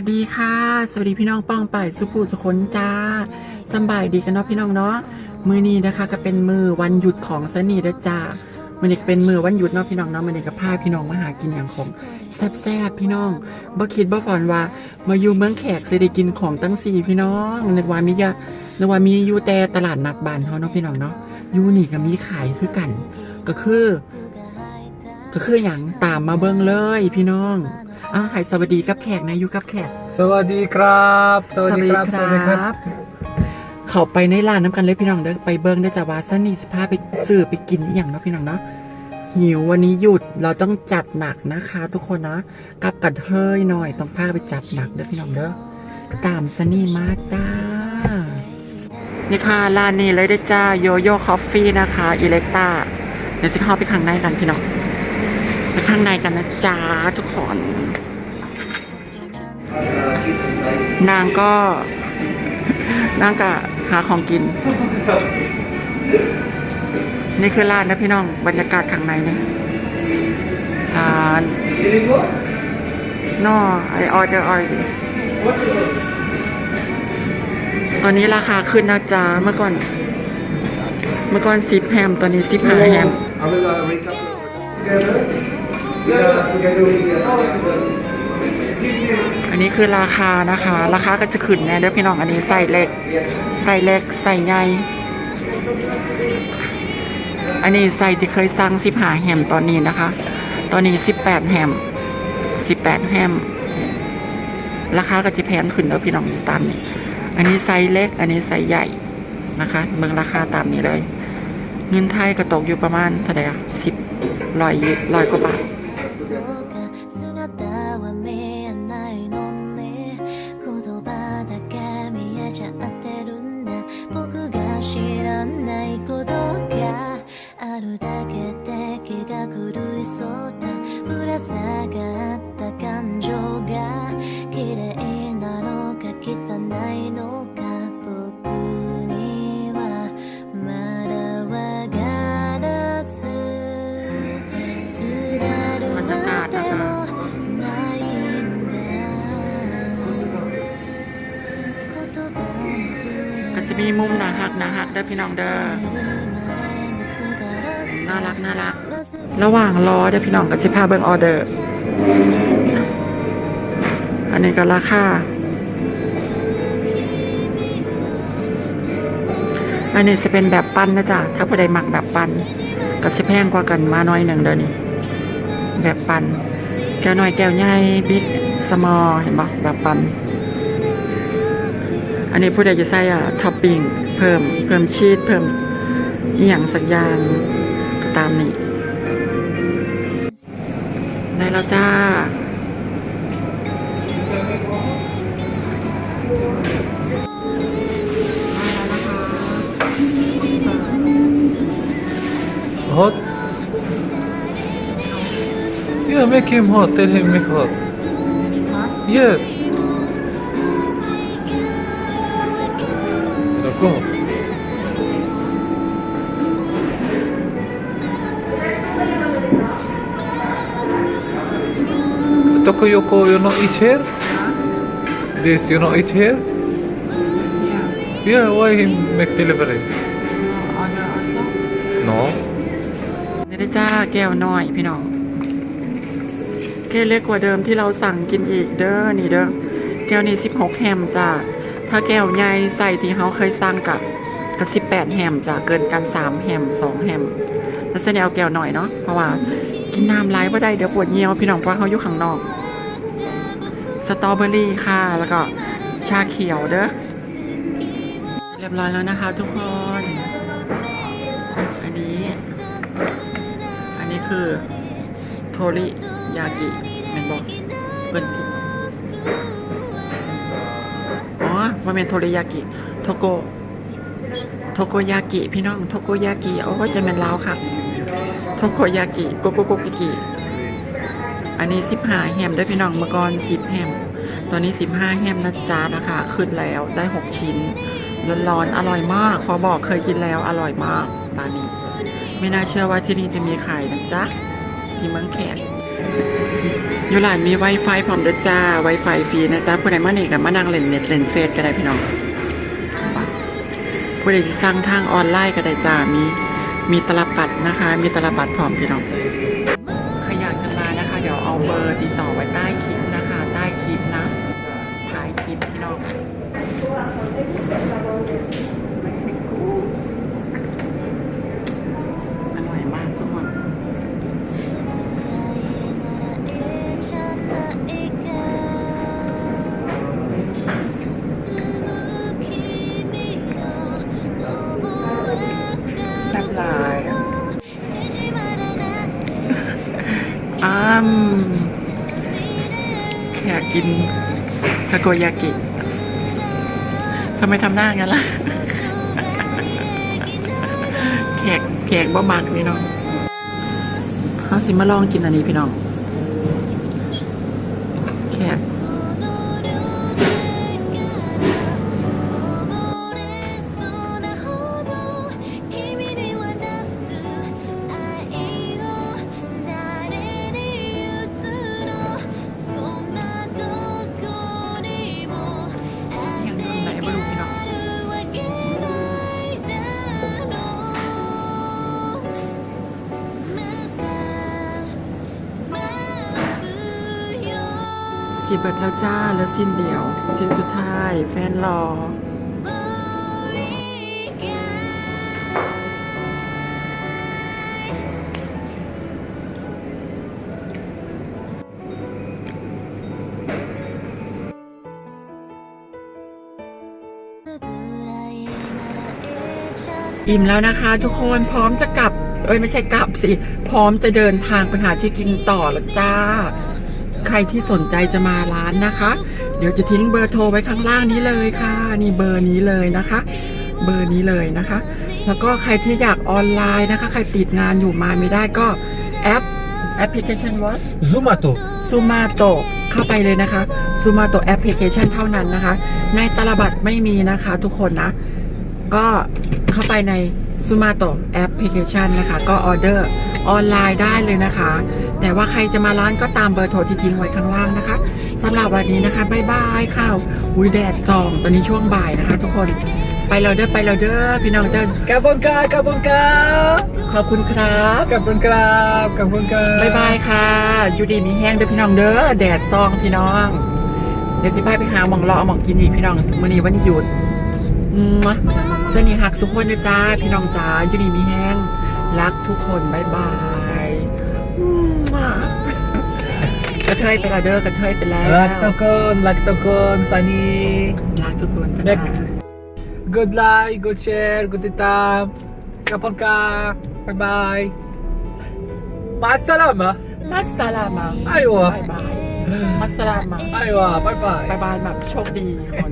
วัสดีค่ะ สวัสดีพี่น้องป้องไปายสุภูสุคนจ้าสบายดีกันเนาะพี่น้องเนาะมือนี้นะคะก็เป็นมือวันหยุดของสนีเด้อจ้ามือนี้ก็เป็นมือวันหยุดเนาะพี่น้องเนาะมือนี้ก็พาพี่น้องมาหากินอย่างของแซ่บๆพี่น้องบ่คิดบ่ฝันว่ามาอยู่เมืองแขกสิได้กินของตั้งสี่พี่น้องนึกว่ามีอะนึกว่ามีอยู่แต่ตลาดนัดบ้านเฮาเนาะพี่น้องเนาะอยู่นี่ก็มีขายคือกัน ก็คือ ก็คืออย่างตามมาเบิ่งเลยพี่น้อง อ้าวให้สวัสดีกับแขกนะอยู่กับแขก สวัสดีครับ สวัสดีครับ สวัสดีครับ เขาไปในร้านน้ำกันเลยพี่น้องเด้อไปเบิ้งได้อจ้าว่าสนี่สิพาไปซื้อไปกินอหย่างเนาะพี่น้องเนาะหิววันนี้หยุดเราต้องจัดหนักนะคะ ทุกคนนะกับกระเทยหน่อยต้องพาไปจัดหนักเด้อพี่น้องเด้อตามสนี่มาจ้านี่ค่ะร้านนี้เลยได้อจ้าโยโย่คอฟฟี่นะคะอิเล็กตาเดี๋ยวสิเข้าไปข้างในกันพี่น้องไปข้างในกันนะจ้าทุกคน นางก็ นางก็หาของกิน นี่คือร้านนะพี่น้อง บรรยากาศข้างในนี่ร้านนอไอออเดอร์ออยตอนนี้ราคาขึ้นนะจ๊ะเมื่อก่อน เมื่อก่อนสิบแฮมตอนนี้สิบห้าแฮม I will uh, recap together. Yeah, together อันนี้คือราคานะคะ ราคาก็จะขึ้นแน่เด้อพี่น้องอันนี้ใส่เล็กใส่เล็กใส่ใหญ่อันนี้ใส่ที่เคยสั่งสิบหาแฮมตอนนี้นะคะ ตอนนี้สิบแปดแฮมสิบแปดแฮมราคาก็จะแพงขึ้นแล้วพี่น้องตามนี้อันนี้ไซส์เล็ก อันนี้ไซส์ใหญ่นะคะเมืองราคาตามนี้เลย เงินไทยก็ตกอยู่ประมาณเท่าไหร่สิบร้อยร้อยกว่าบาท あるだけで気が狂いそうだぶら下がった感情が綺麗なのか汚いのか僕にはまだわからずすらるまでもないんだ言葉の ก็จะมีมุมนาฮักนาฮักเด้อพี่น้องเด้อ น่ารักน่ารัก ระหว่างรอเด้อพี่น้องก็สิพาเบิ่งออเดอร์ อันนี้ก็ราคา อันนี้จะเป็นแบบปั้นนะจ๊ะ ถ้าผู้ใดหมักแบบปั้นก็สิแพงกว่ากันมาหน้อยหนึ่งเด้อนี่แบบปั้นแก้วน้อยแก้วใหญ่บิ๊กสมอลเห็นปะแบบปั้นอันนี้ผู้ใดจะใส่อะท็อปปิ้งเพิ่มเพิ่มชีสเพิ่มอหย่างสักอย่าง ตามนี้ได้แล้วจ้า Hot? Yeah, make him hot. Tell him make hot. Yes. Now Tokoyoko, you not eat here? This, you not eat here? Yeah, why him make delivery? No. นี่ได้จ้าแก้วน้อยพี่น้องแก้วเล็กกว่าเดิมที่เราสั่งกินอีกเด้อนี่เด้อแก้วนี้16 แฮมจ้าถ้าแก้วใหญ่ใส่ที่เขาเคยสั่งกับกับ18แฮมจ้าเกินกัน3แฮม2แฮมแล้วเส้นเอาแก้วหน่อยเนาะเพราะว่ากินน้ำไหลว่าได้เดี๋ยวปวดเยี่ยวพี่น้องเพราะเขาอยู่ข้างนอก สตรอเบอรี่ค่ะ แล้วก็ชาเขียวเด้อ เรียบร้อยแล้วนะคะทุกคน อันนี้ อันนี้คือ โทริยากิแมนบอกเอินอ๋อมันเป็นโทริยากิ โทโก โทโกยากิ พี่น้อง โทโกยากิ โอ้จะเป็นลาวค่ะ โทโกยากิ โกโกโกกิกิ อันนี้สิบห้าแฮมได้พี่น้องเมื่อก่อนสิบแฮม ตอนนี้สิบห้าแฮมนะจ๊ะนะคะขึ้นแล้วได้หกชิ้น ร้อนๆ อร่อยมาก ขอบอกเคยกินแล้วอร่อยมากร้านนี้ ไม่น่าเชื่อว่าที่นี่จะมีขายนะจ๊ะ ที่เมืองแขกอยู่หลานมี Wi-Fi พร้อมด้อจ้า Wi-Fi ฟรีนะจ๊ะผู้ใดมานี่กับมานั่งเล่นเน็ตเล่นเฟซก็ได้พี่น้องผู้ใดที่สั่งทางออนไลน์ก็ได้จ้ามีมีตลับปัดนะคะ มีตลับปัดพร้อมพี่น้อง นะคะเดี๋ อ้ามแขกกินทาโกยากิทำไมทำหน้างั้นล่ะแขกแขกบ่มักนี่น้องเอาสิมาลองกินอันนี้พี่น้องิดแล้วจ้าแล้วสิ้นเดียว ชิ้นสุดท้าย แฟนรออิ่มแล้วนะคะทุกคนพร้อมจะกลับ เอ้ยไม่ใช่กลับสิ พร้อมจะเดินทางไปหาที่กินต่อแล้วจ้า ใครที่สนใจจะมาร้านนะคะ เดี๋ยวจะทิ้งเบอร์โทรไว้ข้างล่างนี้เลยค่ะ นี่เบอร์นี้เลยนะคะ เบอร์นี้เลยนะคะ แล้วก็ใครที่อยากออนไลน์นะคะ ใครติดงานอยู่มาไม่ได้ก็แอปแอปพลิเคชันว่า Zumato. ซูมาโตเข้าไปเลยนะคะซูมาโตแอปพลิเคชันเท่านั้นนะคะ ในตลบัตไม่มีนะคะทุกคนนะ ก็เข้าไปในซูมาโตแอปพลิเคชันนะคะ ก็ออเดอร์ ออนไลน์ได้เลยนะคะ แต่ว่าใครจะมาร้านก็ตามเบอร์โทรที่ทิ้งไว้ข้างล่างนะคะสำหรับวันนี้นะคะบ๊ายบายค่ะอุ้ยแดดส่องตอนนี้ช่วงบ่ายนะคะ ทุกคนไปเราเด้อไปเราเด้อพี่น้องเด้อ Kabonka, kabonka. ขอบคุณครับ Kabonka, kabonka. บายบายค่ะ อยู่ดีมีแห้งเด้อพี่น้องเด้อแดดซองพี่น้อง เดี๋ยวสิพาไปหาหมองรอหมองกินอีกพี่น้องมื้อนี้วันหยุดอืมสนิหักสุขคนนะจ้าพี่น้องจ้าอยู่ดีมีแห้ง รักทุกคนบายบายอืมกระเทยไปและเด้อกระเทยไปแล้ว Lak tokon, lak tokon, Sunny. รักทุกคนเด็ก Good like, good share, good titam. Kabonka. Bye bye. Maasalama. มัสสลามา Aywa. บายบายมัสสลามา Aywa, bye bye. บายบายแบบโชคดีคน